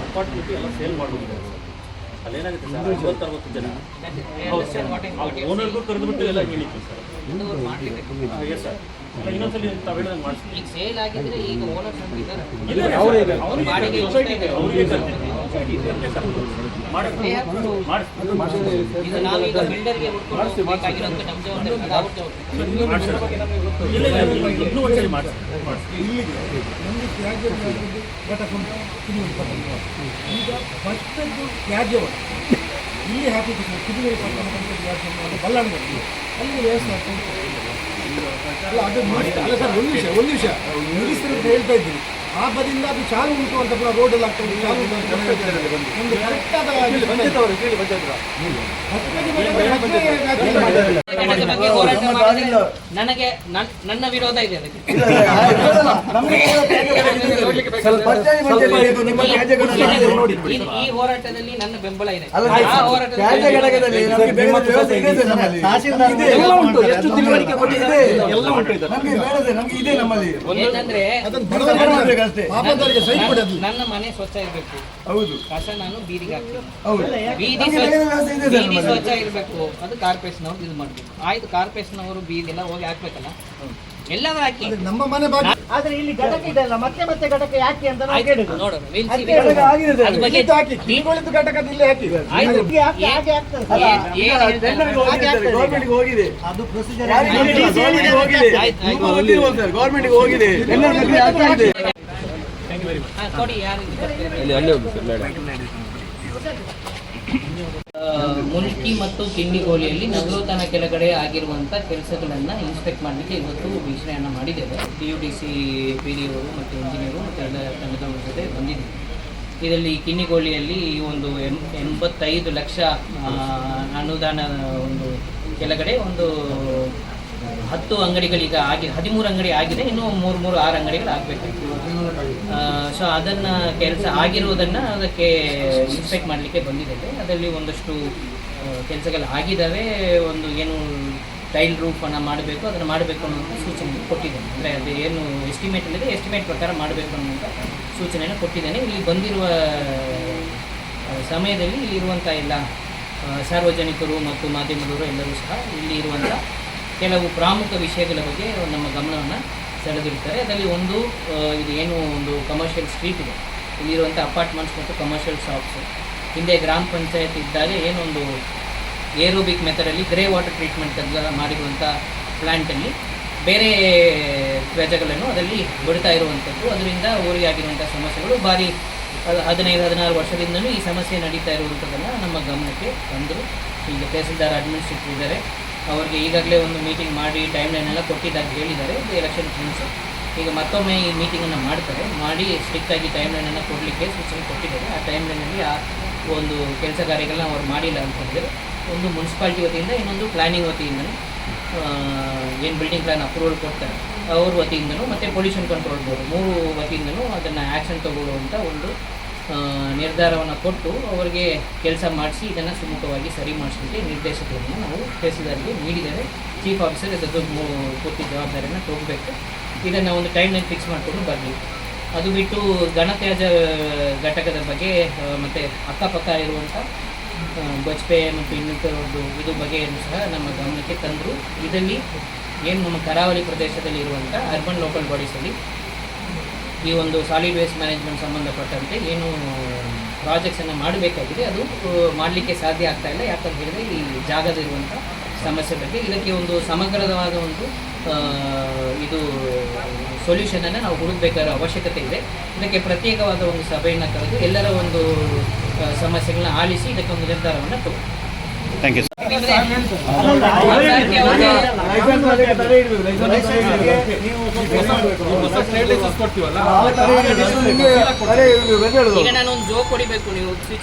Apartment ಎಲ್ಲ sale sir ಅಲ್ಲೇನಾಗುತ್ತೆ sir? ಐವತ್ತು ಅರವತ್ತು ಜನ. ಹೌದು ಓನರ್ಗೂ ಕರೆದ್ಬಿಟ್ಟು ಎಲ್ಲ ಹೇಳಿದ್ವಿ ಸರ್. ಎಸ್ ಸರ್ ಇನ್ನೊಂದ್ಸಲಿ ತಾವು ಹೇಳಿದಂಗೆ ಮಾಡಿಸ್ತೀವಿ ಈಗ ಸೇಲ್ ಆಗಿದ್ರೆ ಈಗ ಓನರ್ ಸರ್. ಅವ್ರಿಗೆ ಈಗ ಫಸ್ಟದ್ದು ತ್ಯಾಜ್ಯವನ್ನು ಇಲ್ಲಿ ಹಾಕಿದ್ದು ಕಿಡಿಗೇರಿ ತ್ಯಾಜ್ಯವನ್ನು ಅಲ್ಲಿ ವ್ಯವಸ್ಥೆ ಅಲ್ಲ ಅದು ಮಾಡಿ ಅಲ್ಲ ಸರ್ ಒಂದು ನಿಮಿಷ ಒಂದು ನಿಮಿಷ ಮುಗಿಸ್ತಾರೆ ಅಂತ ಹೇಳ್ತಾ ಇದ್ದೀನಿ ಬದಿಯಿಂದ ಅದು ಚಾಲು ಉಂಟು ಅಂತ ಕೂಡ ರೋಡ್ ಎಲ್ಲ ಆಗ್ತದೆ. ಚಾಲು ಉಂಟು. ಅಂತ. ಒಂದು ಆದ ಘಟಕದ ಬಗ್ಗೆ ಹೋರಾಟ ಮಾಡಿದ್ರೆ ನನಗೆ ನನ್- ನನ್ನ ವಿರೋಧ ಇದೆ ಅದಕ್ಕೆ. ಈ- ಈ ಹೋರಾಟದಲ್ಲಿ ನನ್ನ ಬೆಂಬಲ ಇದೆ. ಆ ಹೋರಾಟದಲ್ಲಿ ಏನಂದ್ರೆ ನನ್ನ ಮನೆ ಸ್ವಚ್ಛ ಇರಬೇಕು. ಹೌದು. ಕಸ ನಾನು ಬೀದಿಗೆ ಹಾಕ್ತೀನಿ. ಹೌದು. ಬೀದಿ ಸ್ವಚ್ಛ ಇರಬೇಕು. ಅದು ಕಾರ್ಪೊರೇಷನವ್ರು ಇದು ಮಾಡಬೇಕು. ಆಯ್ತು ಕಾರ್ಪೊರೇಷನವರು ಬೀದಿ ಎಲ್ಲ ಹೋಗಿ ಹಾಕ್ಬೇಕಲ್ಲ? ಎಲ್ಲರೂ ಹಾಕಿ. ನಮ್ಮ ಮನೆ ಬಾಗಿ ಆದ್ರೆ ಇಲ್ಲಿ ಘಟಕ ಇದೆಯಲ್ಲ ಮತ್ತೆ ಮತ್ತೆ ಘಟಕ ಯಾಕೆ ಅಂತ ನಾವು ನೋಡೋಣ ನಿಲ್ಸಿ ಅದಕ್ಕೆ ಬಿಡಿ. ಘಟಕ ಆಗಿದೆ ಸರ್. ಅದ್ರ ಬಗ್ಗೆ ಇಲ್ಲಿದ್ದು ಹಾಕಿ ಕಿಂಗೋಳಿದ್ದು ಘಟಕದ ಇಲ್ಲೇ ಹಾಕಿ. ಆಯ್ತು. ಯಾಕೆ ಹಾಗೆ ಆಗ್ತದೆ ಅಲ್ಲ, ಏನ್- ಈಗ ಏನ್ ಹೇಳ್ತಾರೆ? ಟೆಂಡರ್ಗೆ ಹೋಗಿದೆ. ಅದು ಪ್ರೊಸೀಜರ್ ಗೌರ್ಮೆಂಟ್ ಹೋಗಿದೆ. ಆಯ್ತು, ಆಯ್ತು. ನಿಮ್ಗೂ ಗೊತ್ತಿಲ್ವಾ ಸರ್ ಗೌರ್ಮೆಂಟ್ಗೆ ಹೋಗಿದೆ. ಟೆಂಡರ್ ಪ್ರಕ್ರಿಯೆ ಆಗ್ತಾ ಇದೆ ಹಾ, ಕೊಡಿ ಯಾರು ಆ, ಮುಲ್ಕಿ ಮತ್ತು ಕಿಂಡಿಗೋಲಿಯಲ್ಲಿ ನಗರೋತನ ಕೆಳಗಡೆ ಆಗಿರುವಂಥ ಕೆಲಸಗಳನ್ನು ಇನ್ಸ್ಪೆಕ್ಟ್ ಮಾಡಲಿಕ್ಕೆ ಇವತ್ತು ವೀಕ್ಷಣೆಯನ್ನು ಮಾಡಿದ್ದೇವೆ. P U D C P D ಅವರು ಮತ್ತು ಇಂಜಿನಿಯರು ಮತ್ತು ಎಲ್ಲ ತಂಡದವರ ಜೊತೆ ಬಂದಿದ್ದೀವಿ. ಇದರಲ್ಲಿ ಕಿನ್ನಿಗೋಳಿಯಲ್ಲಿ ಈ ಒಂದು ಎಂ, ಎಂಬತ್ತೈದು ಲಕ್ಷ ಅನುದಾನ ಒಂದು ಕೆಳಗಡೆ ಒಂದು ಹತ್ತು ಅಂಗಡಿಗಳೀಗ ಆಗಿದೆ ಹದಿಮೂರು ಅಂಗಡಿ ಆಗಿದೆ, ಇನ್ನು ಮೂರು ಮೂರು, ಆರು ಅಂಗಡಿಗಳು ಆಗಬೇಕು. ಸೊ ಅದನ್ನು ಕೆಲಸ ಆಗಿರುವುದನ್ನು ಅದಕ್ಕೆ ಇನ್ಸ್ಪೆಕ್ಟ್ ಮಾಡಲಿಕ್ಕೆ ಬಂದಿದ್ದೇವೆ ಅದರಲ್ಲಿ ಒಂದಷ್ಟು ಕೆಲಸಗಳು ಆಗಿದ್ದಾವೆ. ಒಂದು ಏನು ಟೈಲ್ ರೂಫನ್ನು ಮಾಡಬೇಕು, ಅದನ್ನು ಮಾಡಬೇಕು ಅನ್ನೋಂಥ ಸೂಚನೆ ಕೊಟ್ಟಿದ್ದೇನೆ. ಅಂದರೆ ಅದು ಏನು ಎಸ್ಟಿಮೇಟ್ ಇದೆ ಎಸ್ಟಿಮೇಟ್ ಪ್ರಕಾರ ಮಾಡಬೇಕು ಅನ್ನುವಂಥ ಸೂಚನೆಯನ್ನು ಕೊಟ್ಟಿದ್ದೇನೆ. ಇಲ್ಲಿ ಬಂದಿರುವ ಸಮಯದಲ್ಲಿ ಇಲ್ಲಿ ಇರುವಂಥ ಎಲ್ಲ ಸಾರ್ವಜನಿಕರು ಮತ್ತು ಮಾಧ್ಯಮದವರು ಎಲ್ಲರೂ ಸಹ ಇಲ್ಲಿ ಇರುವಂಥ ಕೆಲವು ಪ್ರಮುಖ ವಿಷಯಗಳ ಬಗ್ಗೆ ನಮ್ಮ ಗಮನವನ್ನು ಸೆಳೆದಿರ್ತಾರೆ ಅದರಲ್ಲಿ ಒಂದು ಇದು ಏನು ಒಂದು ಕಮರ್ಷಿಯಲ್ ಸ್ಟ್ರೀಟ್ ಇದೆ. ಇಲ್ಲಿರುವಂಥ ಅಪಾರ್ಟ್ಮೆಂಟ್ಸ್ ಮತ್ತು ಕಮರ್ಷಿಯಲ್ ಶಾಪ್ಸ್ ಹಿಂದೆ ಗ್ರಾಮ ಪಂಚಾಯತ್ ಇದ್ದಾಗ ಏನೊಂದು ಏರೋಬಿಕ್ ಮೆಥಡಲ್ಲಿ ಗ್ರೇ ವಾಟರ್ ಟ್ರೀಟ್ಮೆಂಟ್ ಅಂತ ಮಾಡಿರುವಂಥ ಪ್ಲ್ಯಾಂಟಲ್ಲಿ ಬೇರೆ ತ್ವಜಗಳನ್ನು ಅದರಲ್ಲಿ ಬಿಡ್ತಾ ಇರುವಂಥದ್ದು ಅದರಿಂದ ಊರಿಗೆ ಆಗಿರುವಂಥ ಸಮಸ್ಯೆಗಳು ಭಾರಿ ಹದಿನೈದು, ಹದಿನಾರು ವರ್ಷದಿಂದಲೂ ಈ ಸಮಸ್ಯೆ ನಡೀತಾ ಇರುವಂಥದ್ದನ್ನು ನಮ್ಮ ಗಮನಕ್ಕೆ ತಂದರು ಈಗ ತಹಸೀಲ್ದಾರ್ ಅಡ್ಮಿನಿಸ್ಟ್ರೇಟಿವ್ ಇದ್ದಾರೆ. ಅವರಿಗೆ ಈಗಾಗಲೇ ಒಂದು ಮೀಟಿಂಗ್ ಮಾಡಿ ಟೈಮ್ ಲೈನ್ ಎಲ್ಲ ಕೊಟ್ಟಿದ್ದಾಗ ಹೇಳಿದ್ದಾರೆ. ಇದು ಎಲೆಕ್ಷನ್ ಫ್ರೆಂಡ್ಸು ಈಗ ಮತ್ತೊಮ್ಮೆ ಈ ಮೀಟಿಂಗನ್ನು ಮಾಡ್ತಾರೆ. ಮಾಡಿ ಸ್ಟ್ರಿಕ್ಟಾಗಿ ಟೈಮ್ ಲೈನನ್ನು ಕೊಡಲಿಕ್ಕೆ ಸೂಚನೆ ಕೊಟ್ಟಿದ್ದಾರೆ. ಆ ಟೈಮ್ ಲೈನಲ್ಲಿ ಆ ಒಂದು ಕೆಲಸ ಕಾರ್ಯಗಳನ್ನ ಅವ್ರು ಮಾಡಿಲ್ಲ ಅಂತ ಹೇಳಿದರೆ. ಒಂದು ಮುನ್ಸಿಪಾಲ್ಟಿ ವತಿಯಿಂದ ಇನ್ನೊಂದು ಪ್ಲಾನಿಂಗ್ ವತಿಯಿಂದಲೂ ಏನು ಬಿಲ್ಡಿಂಗ್ ಪ್ಲಾನ್ ಅಪ್ರೂವಲ್ ಕೊಡ್ತಾರೆ. ಅವ್ರ ವತಿಯಿಂದಲೂ ಮತ್ತು ಪೊಲ್ಯೂಷನ್ ಕಂಟ್ರೋಲ್ ಬೋರ್ಡ್ ಮೂರು ವತಿಯಿಂದಲೂ ಅದನ್ನು ಆ್ಯಕ್ಷನ್ ತಗೊಳ್ಳುವಂಥ ಒಂದು ನಿರ್ಧಾರವನ್ನು ಕೊಟ್ಟು ಅವರಿಗೆ ಕೆಲಸ ಮಾಡಿಸಿ ಇದನ್ನು ಸುಮುಖವಾಗಿ ಸರಿ ಮಾಡಿಸಲಿಕ್ಕೆ ನಿರ್ದೇಶಕರನ್ನು ನಾವು ತಹಸೀಲ್ದಾರಿಗೆ ನೀಡಿದ್ದೇವೆ. ಚೀಫ್ ಆಫೀಸರ್ ಇದ್ದು ಪೂರ್ತಿ ಜವಾಬ್ದಾರಿಯನ್ನು ತಗೋಬೇಕು. ಇದನ್ನು ಒಂದು ಟೈಮ್ನಲ್ಲಿ ಫಿಕ್ಸ್ ಮಾಡಿಕೊಂಡು ಬರಲಿ. ಅದು ಬಿಟ್ಟು ಘನತ್ಯಾಜ್ಯ ಘಟಕದ ಬಗ್ಗೆ ಮತ್ತು ಅಕ್ಕಪಕ್ಕ ಇರುವಂಥ ಬಜ್ಪೆ ಮತ್ತು ಇನ್ನಿತರದ್ದು ಇದು ಬಗೆಯನ್ನು ಸಹ ನಮ್ಮ ಗಮನಕ್ಕೆ ತಂದರು. ಇದರಲ್ಲಿ ಏನು ನಮ್ಮ ಕರಾವಳಿ ಪ್ರದೇಶದಲ್ಲಿ ಇರುವಂಥ ಅರ್ಬನ್ ಲೋಕಲ್ ಬಾಡೀಸಲ್ಲಿ ಈ ಒಂದು ಸಾಲಿಡ್ ವೇಸ್ಟ್ ಮ್ಯಾನೇಜ್ಮೆಂಟ್ ಸಂಬಂಧಪಟ್ಟಂತೆ ಏನು ಪ್ರಾಜೆಕ್ಟ್ಸನ್ನು ಮಾಡಬೇಕಾಗಿದೆ, ಅದು ಮಾಡಲಿಕ್ಕೆ ಸಾಧ್ಯ ಆಗ್ತಾ ಇಲ್ಲ. ಯಾಕಂತ ಹೇಳಿದರೆ ಈ ಜಾಗದಲ್ಲಿರುವಂಥ ಸಮಸ್ಯೆ ಬಗ್ಗೆ ಇದಕ್ಕೆ ಒಂದು ಸಮಗ್ರವಾದ ಒಂದು ಇದು ಸೊಲ್ಯೂಷನನ್ನು ನಾವು ಹುಡುಕಬೇಕಾದ ಅವಶ್ಯಕತೆ ಇದೆ. ಇದಕ್ಕೆ ಪ್ರತ್ಯೇಕವಾದ ಒಂದು ಸಭೆಯನ್ನು ಕರೆದು ಎಲ್ಲರ ಒಂದು ಸಮಸ್ಯೆಗಳನ್ನ ಆಲಿಸಿ ಇದಕ್ಕೆ ಒಂದು ನಿರ್ಧಾರವನ್ನು ತಗೋ ಥ್ಯಾಂಕ್ ಅದಕ್ಕೆ ಈಗ ನಾನು ಒಂದು ಜೋಕ್ ಹೊಡಿಬೇಕು ನೀವು ಸ್ವಿಚ್